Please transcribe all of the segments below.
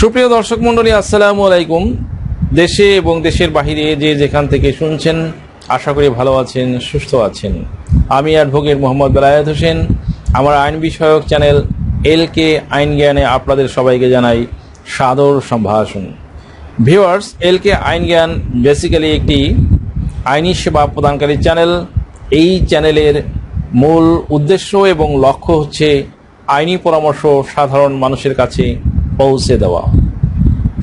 সুপ্রিয় দর্শক মন্ডলী আসসালামু আলাইকুম। দেশে এবং দেশের বাহিরে যে যেখান থেকে শুনছেন, আশা করি ভালো আছেন, সুস্থ আছেন। আমি অ্যাডভোকেট মোহাম্মদ বেলায়েত হোসেন। আমার আইন বিষয়ক চ্যানেল এল কে আইন জ্ঞানে আপনাদের সবাইকে জানাই সাদর সম্ভাষণ। ভিউয়ার্স এল কে আইন জ্ঞান বেসিক্যালি একটি আইনি সেবা প্রদানকারী চ্যানেল। এই চ্যানেলের মূল উদ্দেশ্য এবং লক্ষ্য হচ্ছে আইনি পরামর্শ সাধারণ মানুষের কাছে পৌঁছে দেওয়া।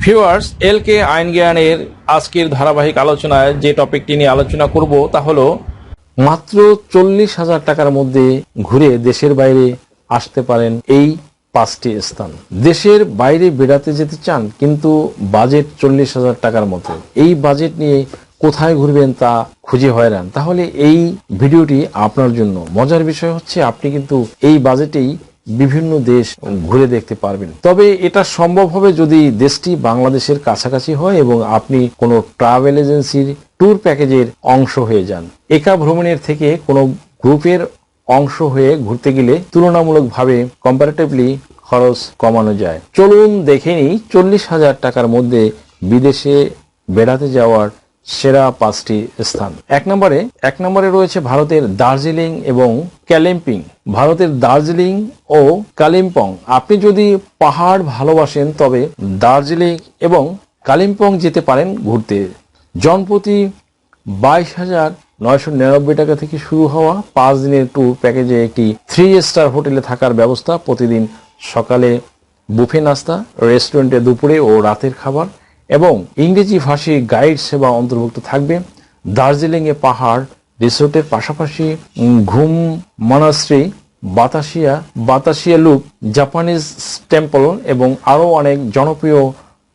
ভিউয়ার্স এল কে আইন জ্ঞানের আজকের ধারাবাহিক আলোচনায় যে টপিকটি নিয়ে আলোচনা করব তা হলো, মাত্র চল্লিশ হাজার টাকার মধ্যে ঘুরে দেশের বাইরে আসতে পারেন এই পাঁচটি স্থান। দেশের বাইরে বেড়াতে যেতে চান, কিন্তু বাজেট চল্লিশ হাজার টাকার মতো। এই বাজেট নিয়ে কোথায় ঘুরবেন তা খুঁজে হয়রান। তাহলে এই ভিডিওটি আপনার জন্য। মজার বিষয় হচ্ছে, আপনি কিন্তু এই বাজেটেই বিভিন্ন দেশ ঘুরে দেখতে পারবেন। তবে এটা সম্ভব হবে যদি দেশটি বাংলাদেশের কাছাকাছি হয় এবং আপনি কোনো ট্রাভেল এজেন্সির ট্যুর প্যাকেজের অংশ হয়ে যান। একা ভ্রমণের থেকে কোনো গ্রুপের অংশ হয়ে ঘুরতে গেলে তুলনামূলকভাবে কম্পারেটিভলি খরচ কমানো যায়। চলুন দেখে নিই, চল্লিশ হাজার টাকার মধ্যে বিদেশে বেড়াতে যাওয়ার সেরা পাঁচটি স্থান। এক নম্বরে এক নম্বরে রয়েছে ভারতের দার্জিলিং এবং ক্যালিম্পিং ভারতের দার্জিলিং ও কালিম্পং, আপনি যদি পাহাড় ভালোবাসেন, তবে দার্জিলিং এবং কালিম্পং যেতে পারেন ঘুরতে। জনপ্রতি বাইশ হাজার নয়শো নিরানব্বই টাকা থেকে শুরু হওয়া পাঁচ দিনের ট্যুর প্যাকেজে একটি থ্রি স্টার হোটেলে থাকার ব্যবস্থা। প্রতিদিন সকালে বুফে নাস্তা রেস্টুরেন্টে দুপুরে ও রাতের খাবার এবং ইংরেজি ভাষী গাইড সেবা অন্তর্ভুক্ত থাকবে। দার্জিলিংয়ে পাহাড়, রিসোর্টের পাশাপাশি Ghum, মনাশ্রী, Batasia Batasia loop, Japanese temple এবং আরও অনেক জনপ্রিয়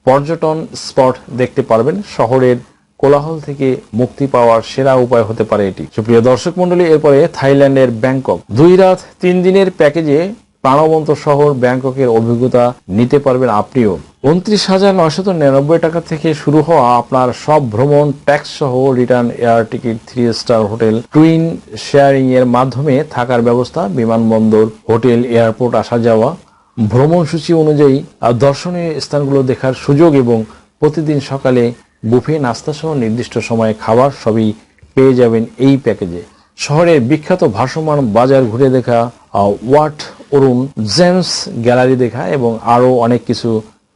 পর্যটন স্পট দেখতে পারবেন। শহরের কোলাহল থেকে মুক্তি পাওয়ার সেরা উপায় হতে পারে এটি। সুপ্রিয় দর্শক মন্ডলী এরপরে থাইল্যান্ডের ব্যাংকক। দুই রাত তিন দিনের প্যাকেজে প্রাণবন্ত শহর ব্যাংককের অভিজ্ঞতা নিতে পারবেন আপনিও। উনত্রিশ হাজার নয়শত নিরানব্বই টাকা থেকে শুরু হওয়া আপনার সব ভ্রমণ ট্যাক্স সহ return, air ticket three star hotel, twin sharing এর মাধ্যমে থাকার ব্যবস্থা, বিমানবন্দর, হোটেল, এয়ারপোর্ট, আসা যাওয়া, ভ্রমণ সূচি অনুযায়ী দর্শনীয় স্থানগুলো দেখার সুযোগ এবং প্রতিদিন সকালে বুফে, নাস্তা সহ নির্দিষ্ট সময়ে খাবার সবই পেয়ে যাবেন এই প্যাকেজে। শহরের বিখ্যাত ভাসমান বাজার ঘুরে দেখা ওয়াট অরুণ জেমস গ্যালারি দেখা এবং আরও অনেক কিছু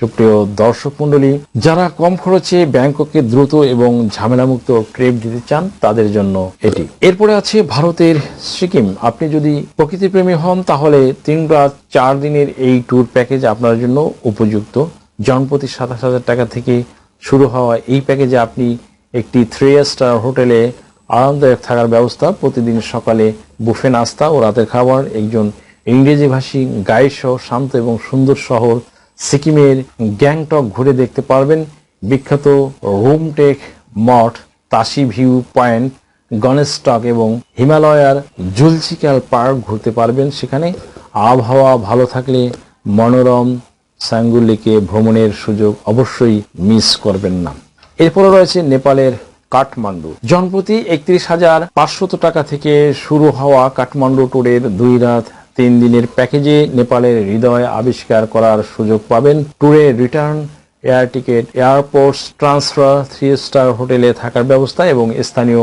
সুপ্রিয় দর্শক মন্ডলী যারা কম খরচে ব্যাংককে দ্রুত এবং ঝামেলামুক্ত ক্রেপ দিতে চান তাদের জন্য এটি এরপরে আছে ভারতের সিকিম আপনি যদি প্রকৃতিপ্রেমী হন তাহলে তিন রাত চার দিনের এই ট্যুর প্যাকেজ আপনার জন্য উপযুক্ত জনপ্রতি সাতাশ হাজার টাকা থেকে শুরু হওয়া এই প্যাকেজে আপনি একটি থ্রি স্টার হোটেলে আরামদায়ক থাকার ব্যবস্থা প্রতিদিন সকালে বুফে নাস্তা ও রাতের খাবার একজন ইংরেজি ভাষী গাইড সহ শান্ত এবং সুন্দর শহর, সিকিমের গ্যাংটক ঘুরে দেখতে পারবেন বিখ্যাত হোমটেক মঠ, তাসি ভিউ পয়েন্ট গণেশটক এবং হিমালয়ার জুলচিকাল পার্ক ঘুরতে পারবেন সেখানে। আবহাওয়া ভালো থাকলে মনোরম সাঙ্গুলিকে ভ্রমণের সুযোগ অবশ্যই মিস করবেন না। এরপরে রয়েছে নেপালের কাঠমান্ডু। জনপ্রতি একত্রিশ হাজার পাঁচশত টাকা থেকে শুরু হওয়া কাঠমান্ডু ট্যুরের দুই রাত তিন দিনের প্যাকেজে নেপালের হৃদয় আবিষ্কার করার সুযোগ পাবেন ট্যুরে return, air ticket, airports, transfer three star হোটেলে থাকার ব্যবস্থা এবং স্থানীয়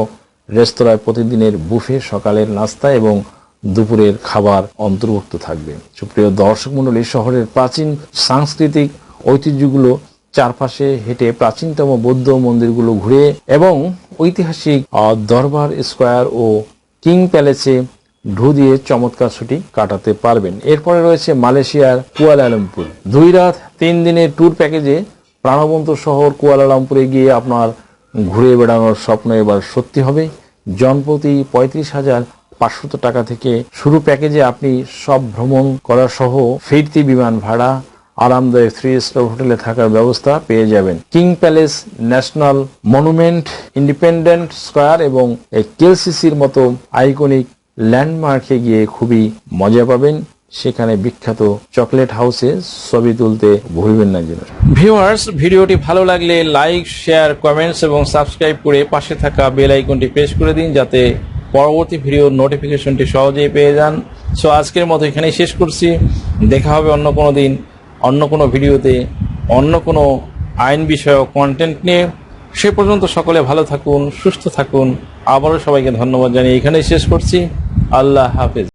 রেস্তোরাঁয় প্রতিদিনের বুফে, সকালের নাস্তা এবং দুপুরের খাবার অন্তর্ভুক্ত থাকবে। সুপ্রিয় দর্শক মন্ডলী শহরের প্রাচীন সাংস্কৃতিক ঐতিহ্যগুলো চারপাশে হেঁটে প্রাচীনতম বৌদ্ধ মন্দিরগুলো ঘুরে এবং ঐতিহাসিক দরবার স্কোয়ার ও কিং প্যালেসে ঢু দিয়ে চমৎকার ছুটি কাটাতে পারবেন। এরপরে রয়েছে মালয়েশিয়ার কুয়ালালামপুর। দুই রাত, তিন দিনের ট্যুর প্যাকেজে প্রাণবন্ত শহর কুয়ালালামপুরে গিয়ে আপনার ঘুরে বেড়ানোর স্বপ্ন এবার সত্যি হবে। জনপ্রতি পঁয়ত্রিশ হাজার পাঁচশত টাকা থেকে শুরু প্যাকেজে আপনি সব ভ্রমণ করা সহ ফিরতি বিমান ভাড়া, আরামদায়ক থ্রি স্টার হোটেলে থাকার ব্যবস্থা পেয়ে যাবেন। King palace national monument, independent square এবং কেলসিসির মতো আইকনিক ল্যান্ডমার্কে গিয়ে খুবই মজা পাবেন। সেখানে বিখ্যাত চকলেট হাউসে ছবি তুলতে ভুলবেন না যেন ভিউয়ার্স, ভিডিওটি ভালো লাগলে লাইক, শেয়ার, কমেন্টস এবং সাবস্ক্রাইব করে পাশে থাকা বেল আইকনটি প্রেস করে দিন যাতে পরবর্তী ভিডিওর নোটিফিকেশনটি সহজেই পেয়ে যান। সো, আজকের মতো এখানেই শেষ করছি। দেখা হবে অন্য কোনো দিন, অন্য কোনো ভিডিওতে, অন্য কোনো আইন বিষয়ক কন্টেন্ট নিয়ে। সে পর্যন্ত সকলে ভালো থাকুন, সুস্থ থাকুন। আবারও সবাইকে ধন্যবাদ জানিয়ে এখানেই শেষ করছি। আল্লাহ হাফেজ।